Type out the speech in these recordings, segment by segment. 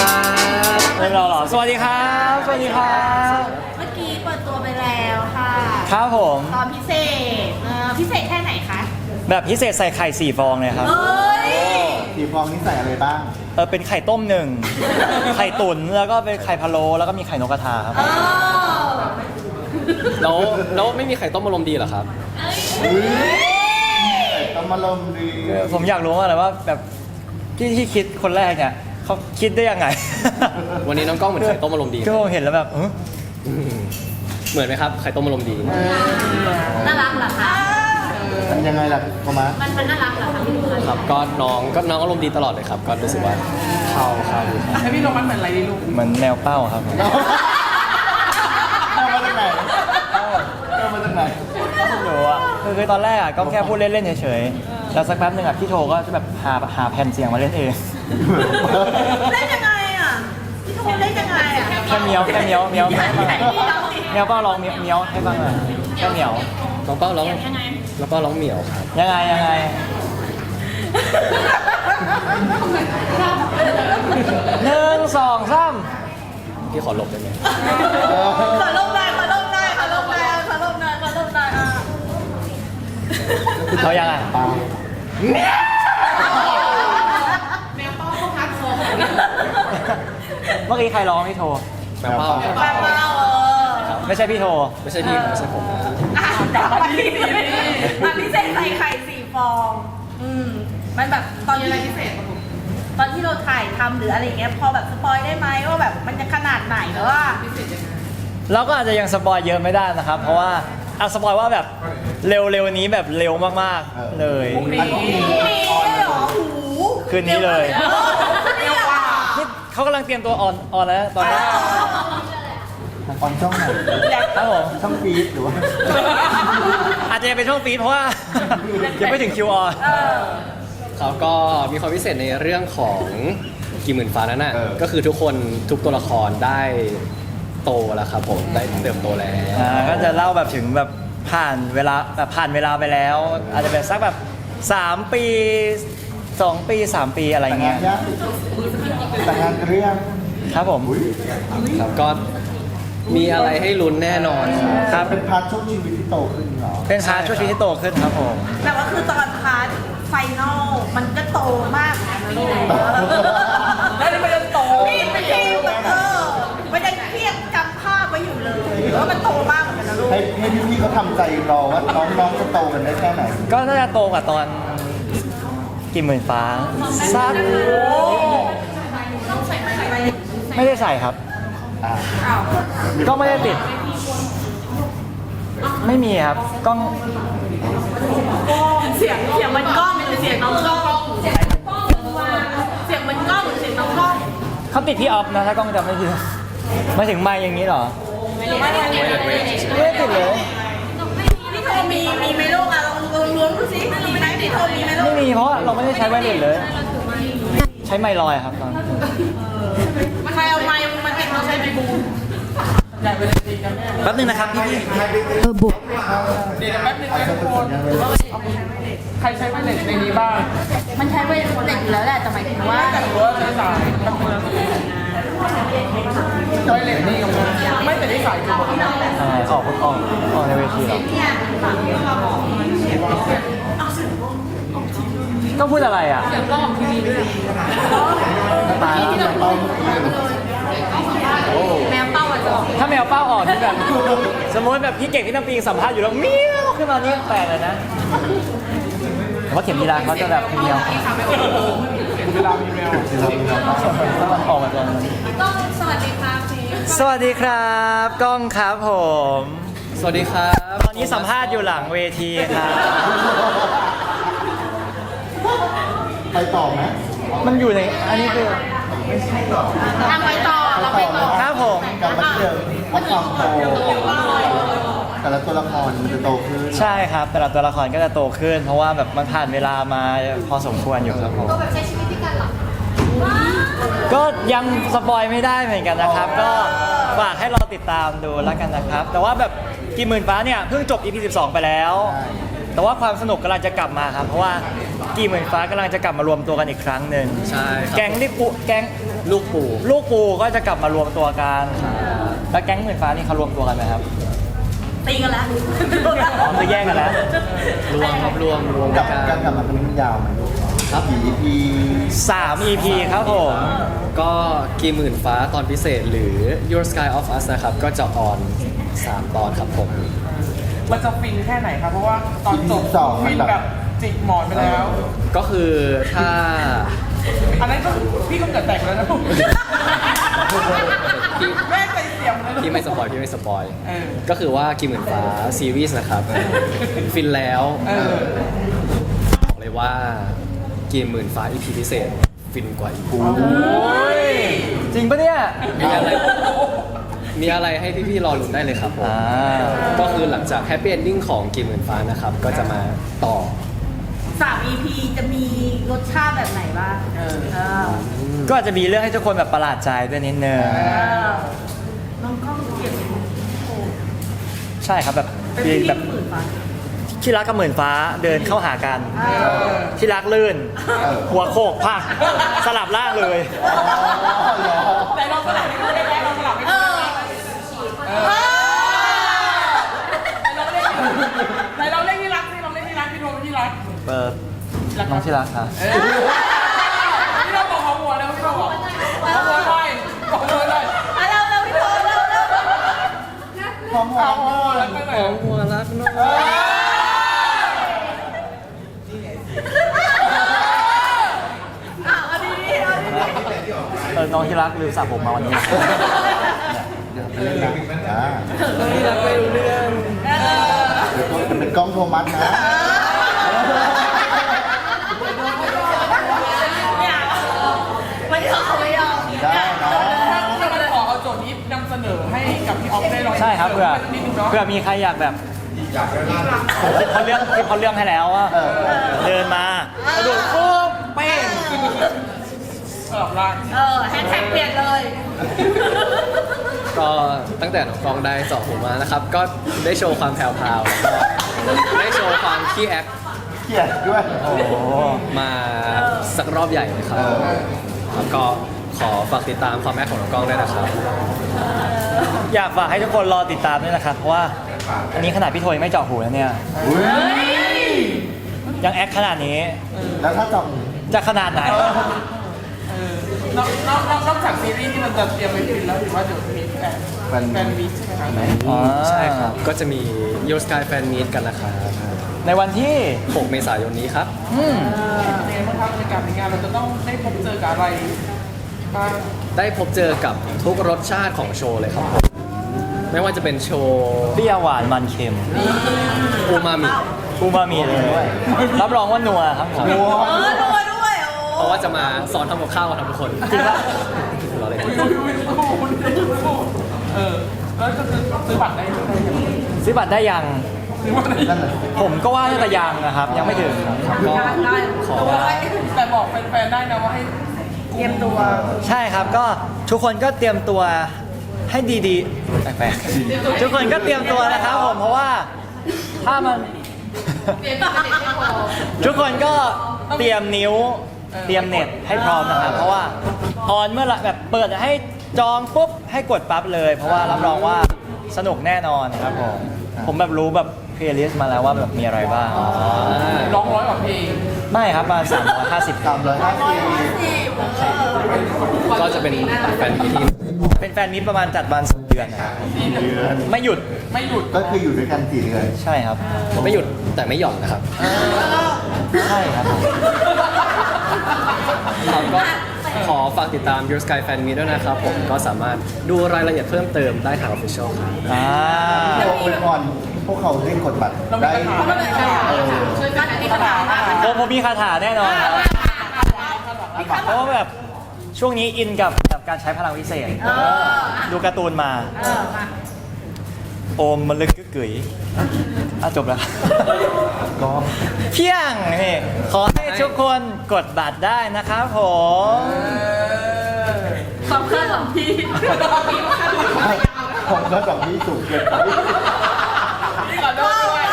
ครับเริ่มเราเหรอสวัสดีครับ สวัสดีครับ เมื่อกี้เปิดตัวไปแล้วค่ะ ครับผม ตอนพิเศษเอ่อพิเศษแค่ไหนคะ แบบพิเศษใส่ไข่สี่ฟองเลยครับ เอ้ย สีฟองนี่ใส่อะไรบ้าง เออเป็นไข่ต้มหนึ่ง ไข่ตุ๋นแล้วก็เป็นไข่พะโล้แล้วก็มีไข่นกกระทาครับ เออแล้วแล้วไม่มีไข่ต้มอารมณ์ดีเหรอครับ ต้องมาลมดีผมอยากรู้มากเลยว่าแบบที่ที่คิดคนแรกเนี่ย เขาคิดได้ยังไง วันนี้น้องกล้องเหมือนไข่ต้มอารมณ์ดี ก็ผมเห็นแล้วแบบเอออืมเหมือนไหมครับไข่ต้มอารมณ์ดี น่ารักเหรอคะ มันยังไงล่ะโทมัสมันมันน่ารักเหรอคะพี่ลูกค้าครับก็น้องก็น้องอารมณ์ดีตลอดเลยครับ ก็รู้สึกว่าเข้าเข้าดีครับให้พี่โรมันเหมือนอะไรดีลูกเหมือนแมวเป้าครับผมเอามาจากไหนเอามาจากไหน ไม่รู้อะคือคือตอนแรกอะก็แค่พูดเล่นๆเฉยๆ แล้วสักแป๊บหนึ่งอะพี่โทก็จะแบบหาหาแผ่นเสียงมาเล่นเอง เล่นยังไงอะพี่โทเล่นยังไงอะแค่เมียวแค่เมียวเมียวไหนให้ฟังหน่อยพี่ลองดิเมียวเป้าลองเมียวเมียวให้ฟังหน่อยแค่เมียวน้องเป้าร้องยังไงน้องเป้าร้องเหมียวครับยังไงยังไงหนึ่งสองสามพี่ขอหลบได้ไหมขอลงได้ขอลงได้ขอลงได้ขอลงได้ขอลงได้อะเขายังไง ปลาเมื่อกี้ใครร้องพี่โท แมวเป้าครับแปลว่าเออไม่ใช่พี่โท ไม่ใช่พี่ไม่ใช่ผมนะอะแต่ว่าพี่มันพิเศษใส่ไข่สี่ฟอง อืม มันแบบตอนอะไรพิเศษตอนที่เราถ่ายทำหรืออะไรอย่างเงี้ย พอแบบสปอยได้ไหมว่าแบบมันจะขนาดไหนหรือว่าเราก็อาจจะยังสปอยเยอะไม่ได้นะครับ เพราะว่าเอาสปอยว่าแบบ เร็วๆนี้แบบเร็วมากๆเลยอันนี้มีเหรอหูคืนนี้เลยเออเร็วอะนี่เขากำลังเตรียมตัวออนออนแล้วตอนนี้ออนช่องไหนครับผมช่องฟีดหรือว่าอาจจะยังเป็นช่วงฟีดเพราะว่ายังไม่ถึงคิวออนเออเขาก็มีความพิเศษในเรื่องของกี่หมื่นฟ้านั่นน่ะก็คือทุกคนทุกตัวละครได้โตแล้วครับผมได้เติบโตแล้วอ่าก็จะเล่าแบบถึงแบบ ผ่านเวลาแบบผ่านเวลาไปแล้ว อาจจะเป็นสักแบบ 3 ปี 2 ปี 3 ปีอะไรแต่งงาเงี้นยยากแต่งงานเรื่องครับผมครับก็มีอะไรให้ลุ้นแน่นอนครับครับเป็นพาร์ทช่วงชีวิตที่โตขึ้นเหรอเป็นพาร์ทช่วงชีวิตที่โตขึ้นครับผมแต่ว่าคือตอนพาร์ทไฟนอลมันก็โตมากเหมือนกันนะลูกแล้วนี่มันจะโตนี่มันยังแบบเออมันยังเทียบจำภาพไว้อยู่เลยว่ามันโตมาก เหมือนกันนะลูกให้ให้พี่ๆเขาทำใจรอว่าน้องๆจะโตกันได้แค่ไหนก็น่าจะโตกว่าตอนกี่หมื่นฟ้าสักไม่ได้ใส่ครับ อ่าก็ไม่ได้ติด ไม่มีครับกล้องเสียงเสียงมันกล้องหรือเสียงน้องกล้องเสียงเสียงมันกล้องหรือเสียงน้องกล้องเขาติดที่ออฟนะถ้ากล้องจำไม่ผิดมาถึงไมค์อย่างนี้เหรอ ไม่ได้ไม่ได้ไม่ได้ติดเลย พี่โทมีมีไหมลูกอะลองลองล้วงดูสิมีไหมพี่โทมีไหมลูไม่กมีเพราะว่าเราไม่ได้ใช้ไวเลสเลย ใช้ไมค์ลอยครับตอนใครเอาไม้มันเป็นเราใช้ไมบูมแป๊บนึงนะครับพี่พี่เดี๋ยวแป๊บนึงนะทุกคนใครใช้ไวเลสในนี้บ้างมันใช้ไว้เด็กอยู่แล้วแหละแต่หมายถึงว่าแต่รู้ว่าใช้สายแป๊บนึงนะ ได้เลสนี่กับผมไม่แต่ได้สายคือผมอ่าออกออกออกในเวทีเหรอต้องพูดอะไรอะ ตายแล้ว อย่างเป้าเมื่อกี้เลยแมวเป้าอะจะออกถ้าแมวเป้าออกที่แบบ สมมติแบบพี่เก่งที่น้ำปิงสัมภาษณ์อยู่แล้วเมียวขึ้นมานี่แปลกเลยนะแต่ว่าเข็มยีราฟเขาจะแบบเมียวเวลามีแมวถ้ามันออกมาตรงนั้นก็สวัสดีค่ะพี่สวัสดีครับกล้องครับผม สวัสดีครับ ตอนนี้สัมภาษณ์อยู่หลังเวทีครับไปต่อไหมมันอยู่ใน อันนี้คือทำไปต่อเรา ไปต่อครับผมกลับมาที่เดิมเพราะความโตแต่ละตัวละครมันจะโตขึ้นใช่ครับ แต่ละตัวละครก็จะโตขึ้น เพราะว่าแบบมันผ่านเวลามาพอสมควรอยู่ครับผมแบบใช้ชีวิตด้วยกันหรอก็ยังสปอยไม่ได้เหมือนกันนะครับ ก็ฝากให้รอติดตามดูแล้วกันนะครับ แต่ว่าแบบกี่หมื่นฟ้าเนี่ยเพิ่งจบ EP 12 ไปแล้วใช่ แต่ว่าความสนุกกำลังจะกลับมาครับ เพราะว่ากีหมื่นฟ้ากำลังจะกลับมารวมตัวกันอีกครั้งหนึ่งใช่ครับแก๊งที่ปูแก๊งลูกปู่ลูกปูก็จะกลับมารวมตัวกันแล้วแก๊งหมื่นฟ้านี่เขารวมตัวกันไหมครับ ตีกันแล้วอ๋อคือแยกกันแล้ว รวมครับรวมรวมกับกันการกลับมาครั้งนี้มันยาวไหมครับกี่ EP 3 EP ครับผม ก็กีหมื่นฟ้าตอนพิเศษหรือ Your Sky of Us นะครับ ก็จะออน 3 ตอนครับผม มันจะฟินแค่ไหนครับ เพราะว่าตอนจบสองมันฟินแบบแบบ จิกหมอนไปแล้ว ก็คือถ้า อันนั้นก็พี่ก็เกิดแตกแล้วนะพี่แม่ใจเสียมเลยพี่ไม่สปอยพี่ไม่สปอย เออ ก็คือว่ากีหมื่นฟ้าซีรีส์นะครับ ฟินแล้วเออ บอกเลยว่ากีหมื่นฟ้า EP พิเศษ ฟินกว่าอีกโอ้ยจริงปะเนี่ย มีอะไร มีอะไรให้พี่ๆรอลุ้นได้เลยครับผมอ่า ก็คือหลังจากแฮปปี้เอนดิ้งของกีหมื่นฟ้านะครับ ก็จะมาต่อ สาม EP จะมีรสชาติแบบไหนบ้างเออเออก็อาจจะมีเรื่องให้ทุกคนแบบประหลาดใจด้วยนิดนึงเออน้องกล้องเก็บโอ้ใช่ครับแบบเป็นมีพี่แบบหมื่นฟ้า ที่รักกับหมื่นฟ้าเดินเข้าหากัน ที่รักลื่น หัวโขกพักสลับล่างเลยไหนลองสลับให้ดูได้ไหมลองสลับให้ เอ ดู อ เออไหนลองเล่นที่รักสิลองเล่นที่รักพี่โทรที่รัก เปิดน้องที่รักค่ะเออพี่เราบอกหัวหัวแล้วพี่เราบอกหัวหัวหน่อยหัวหัวหน่อยอะเราเราพี่โทเราเราพร้อมเอาหัวหัวแล้วไปไหนของหัวรักน้องเออน้องที่รักลืมสระผมมาวันนี้เล่นนะอ่าที่รักไม่รู้เรื่องเป็นกล้องโทมัสนะ กับพี่ออฟได้ลองใช่ครับเผื่อนิดนึงเนาะเผื่อมีใครอยากแบบคิดเขาเรื่องคิดเขาเรื่องให้แล้วว่าเออเดินมากระโดดปุ๊บเป้งสลับร่างเออแฮชแท็กเปลี่ยนเลย ก็ตั้งแต่น้องกล้องได้สอบผมมานะครับ ก็ได้โชว์ความแผ่วพราวแล้วก็ได้โชว์ความขี้แอคเกลียดด้วยโอ้โหมาสักรอบใหญ่เลยครับเออแล้วก็ขอฝากติดตามความแอคของน้องกล้องด้วยนะครับ อยากฝากให้ทุกคนรอติดตามด้วยนะครับเพราะว่าอันนี้ขนาดพี่โทยงไม่เจาะหูแล้วเนี่ย อุ๊ยยังแอคขนาดนี้แล้วถ้าจับจะขนาดไหนเออนอกนอกนอกนอกจากซีรีส์ที่มันจะเตรียมไว้ฟินแล้วถือว่าเดี๋ยวมีแฟนแฟนมิตใช่ไหมครับอ๋อ ใช่ครับ ก็จะมี Your Sky Fan Meet กันนะครับในวันที่ 6เมษายนนี้ครับ อืมเป็นไงบ้างครับในการในงานเราจะต้องได้พบเจอกับอะไรบ้างได้พบเจอกับทุกรสชาติของโชว์เลยครับผม ไม่ว่าจะเป็นโชว์เปรี้ยวหวานมันเค็มอูมามิอูมามิเลยรับรองว่านัวครับผมนัวเออด้วยด้วยโอ้เพราะว่าจะมาสอนทำกับข้าวกันครับทุกคนจริงปะรอเลยอุ้ยอุ้ยอุ้ยอุ้ยอุ้ยเออแล้วก็คือซื้อบัตรได้ได้ยังซื้อบัตรได้ยังซื้อบัตรได้นั่นแหละผมก็ว่าน่าจะยังนะครับ ยังไม่ถึงก็ขอแต่บอกแฟนๆได้นะว่าให้เตรียมตัว ใช่ครับก็ทุกคนก็เตรียมตัว ให้ดีๆแปลกๆทุกคนก็เตรียมตัวนะครับผมเพราะว่าถ้ามัน ทุกคนก็เตรียมนิ้วเตรียมเน็ตให้พร้อมนะครับเพราะว่าออนเมื่อไหร่แบบเปิดให้จองปุ๊บให้กดปั๊บเลย เพราะว่ารับรองว่าสนุกแน่นอนครับผมผมแบบรู้แบบ เพลย์ลิสต์มาแล้วว่าแบบมีอะไรบ้างร้องร้อยกว่าเพลงไม่ครับประมาณ350สามร้อยห้าสิบก็จะเป็นแฟนมีที่เป็นแฟนมิตรประมาณจัดวันสองเดือนนะครับเดือนไม่หยุดไม่หยุดก็คืออยู่ด้วยกันสี่เดือนใช่ครับ ไม่หยุดแต่ไม่หย่อนนะครับใช่ครับผมครับก็ขอฝากติดตาม Your Sky Fan Meet ด้วยนะครับผมก็สามารถดูรายละเอียดเพิ่มเติมได้ทาง Official ครับอ่าพวกเป็นพรพ วกเขาได้กดบัตรเรามีได้คาถาเรามีคาถาเออช่วยกันมีคำถามมากผมผมมีคาถาแน่นอนครับเพราะว่าแบบช่วงนี้อินกับกับการใช้พลังวิเศษ เออดูการ์ตูนมา เออมาโอมมันลึกกึกกึ๋ยอะจบแล้ว ก็เพียงนี่ขอให้ทุกคนกดบัตรได้นะครับผม สองเครื่องสองทีพี่ว่าขั้นตอนยาวผมก็ดอกนี้สูงเกินไป นี่ขอโทษด้วย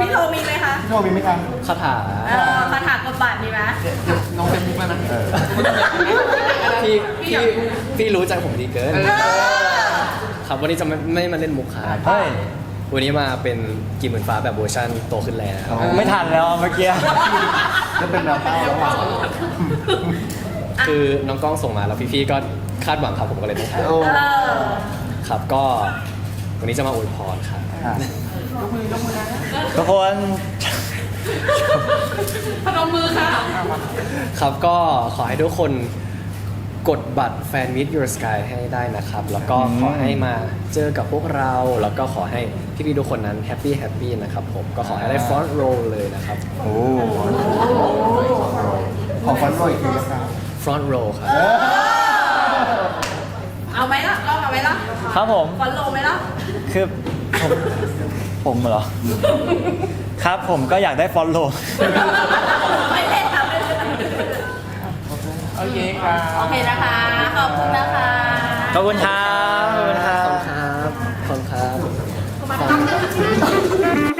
พี่โทมีไหมคะพี่โทมีไหมคะคาถาเออคาถากดบัตรมีไหมน้องเป็นมุกแล้วนะเออพี่พี่พี่รู้ใจผมดีเกินเออครับวันนี้จะไม่ไม่มาเล่นมุกครับเฮ้ยวันนี้มาเป็นกี่หมื่นฟ้าแบบเวอร์ชันโตขึ้นแล้วไม่ทันแล้วเมื่อกี้จะเป็นแนวเป้าแล้วอะคือน้องกล้องส่งมาแล้วพี่ๆก็คาดหวังครับผมก็เลยต้องถ่ายโอ้เออครับก็วันนี้จะมาอวยพรครับ อะทุกคนพนมมือค่ะ ครับก็ขอให้ทุกคนกดบัตรแฟนมิ t Your Sky ให้ได้นะครับ แล้วก็ขอให้มาเจอกับพวกเรา แล้วก็ขอให้พี่ๆทุกคนนั้นแฮปปี้แฮปปี้นะครับผมก็ขอให้ได้ฟรอนต์โรเลยนะครับโอ้ขอฟันโรยอีกทีนะครับฟรอนต์โรครับเอาไหมล่ะลองเอาไหมล่ะครับผมฟอนโลไหมล่ะคือผม ผมเหรอ ครับผมก็อยากได้ follow ไม่เล่นค่เล่โอเคค่ะ โอเคนะคะ ขอบคุณนะคะขอบคุณครับขอบคุณครับ ขอบคุณครับ ขอบคุณครับ